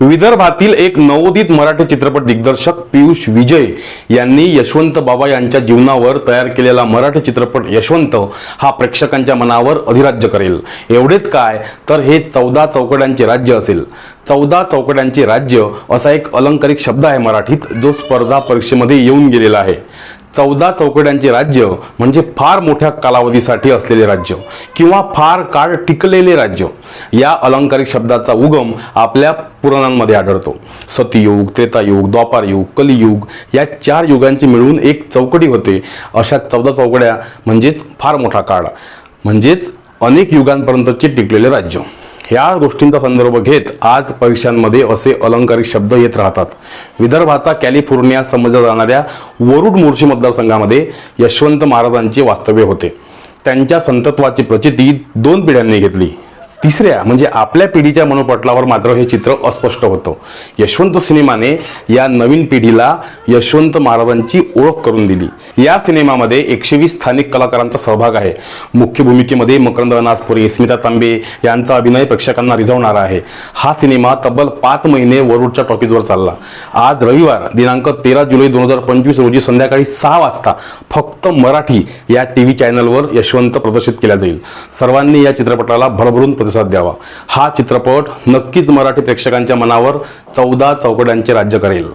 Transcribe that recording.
विदर्भातील एक नवोदित मराठी चित्रपट दिग्दर्शक पियुष विजय यांनी यशवंत बाबा यांच्या जीवनावर तयार केलेला मराठी चित्रपट यशवंत हा प्रेक्षकांच्या मनावर अधिराज्य करेल. एवढेच काय? तर हे चौदा चौकड्यांचे राज्य असेल. चौदा चौकड्यांचे राज्य असा एक अलंकारिक शब्द आहे मराठीत जो स्पर्धा परीक्षेमध्ये येऊन गेलेला आहे. चौदा चौकड्यांचे राज्य म्हणजे फार मोठ्या कालावधीसाठी असलेले राज्य किंवा फार काळ टिकलेले राज्य या अलंकारिक शब्दाचा उगम आपल्या पुराणांमध्ये आढळतो. सतयुग त्रेतायुग द्वापारयुग कलियुग या चार युगांची मिळून एक चौकडी होते. अशा चौदा चौकड्या म्हणजेच फार मोठा काळ म्हणजेच अनेक युगांपर्यंतचे टिकलेले राज्य. ह्या गोष्टींचा संदर्भ घेत आज परीक्षांमध्ये असे अलंकारिक शब्द येत राहतात. विदर्भाचा कॅलिफोर्निया समजल्या जाणाऱ्या वरुड मोर्शी मतदारसंघामध्ये यशवंत महाराजांचे वास्तव्य होते. त्यांच्या संतत्वाची प्रचिती दोन पिढ्यांनी घेतली. तिसऱ्या म्हणजे आपल्या पिढीच्या मनोपटलावर मात्र हे चित्र अस्पष्ट होतं. यशवंत सिनेमाने या नवीन पिढीला यशवंत महाराजांची ओळख करून दिली. या सिनेमामध्ये एकशे वीस स्थानिक कलाकारांचा सहभाग आहे. मुख्य भूमिकेमध्ये मकरंद अनासपुरे स्मिता तांबे यांचा अभिनय प्रेक्षकांना रिझवणारा आहे. हा सिनेमा तब्बल पाच महिने वरुडच्या टॉकीजवर चालला. आज रविवार दिनांक तेरा जुलै दोन हजार पंचवीस रोजी संध्याकाळी सहा वाजता फक्त मराठी या टी व्ही चॅनलवर यशवंत प्रदर्शित केला जाईल. सर्वांनी या चित्रपटाला भरभरून प्रतिसाद द्यावा. हा चित्रपट नक्कीच मराठी प्रेक्षकांच्या मनावर चौदा चौकड्यांचे राज्य करेल.